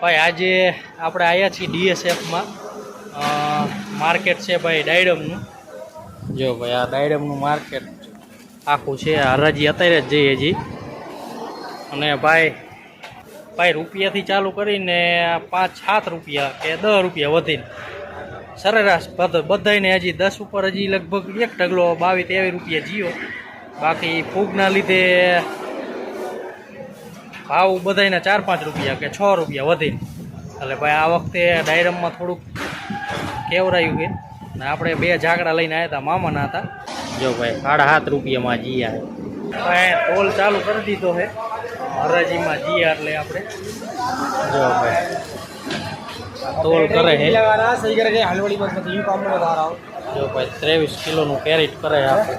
ભાઈ, આજે આપણે આવ્યા છીએ ડીએસએફમાં. માર્કેટ છે ભાઈ ડાયડમનું. જો ભાઈ, આ ડાયડમનું માર્કેટ આખું છે. હરાજી અત્યારે જ જઈએ હજી અને ભાઈ ભાઈ, રૂપિયાથી ચાલુ કરીને પાંચ, સાત રૂપિયા કે દસ રૂપિયા વધીને. સરેરાશ બધા બધાને હજી દસ ઉપર હજી લગભગ એક ઢગલો બાવીસ તેવી રૂપિયા જીઓ. બાકી ફૂગના લીધે ભાવ બધાને ચાર પાંચ રૂપિયા કે છ રૂપિયા વધીને. એટલે ભાઈ આ વખતે ડાયરમમાં થોડુંક કેવરાયું કે ને આપણે બે ઝાકડા લઈને આવ્યા હતા મામાના હતા. જો ભાઈ સાડા સાત રૂપિયામાં જીયા ભાઈ ટોલ ચાલુ કરી દીધો છે. હરાજીમાં જીયા એટલે આપણે. જો ભાઈ તોલ કરે છે. જો ભાઈ ત્રેવીસ કિલોનું કેરેટ કરે આપણે.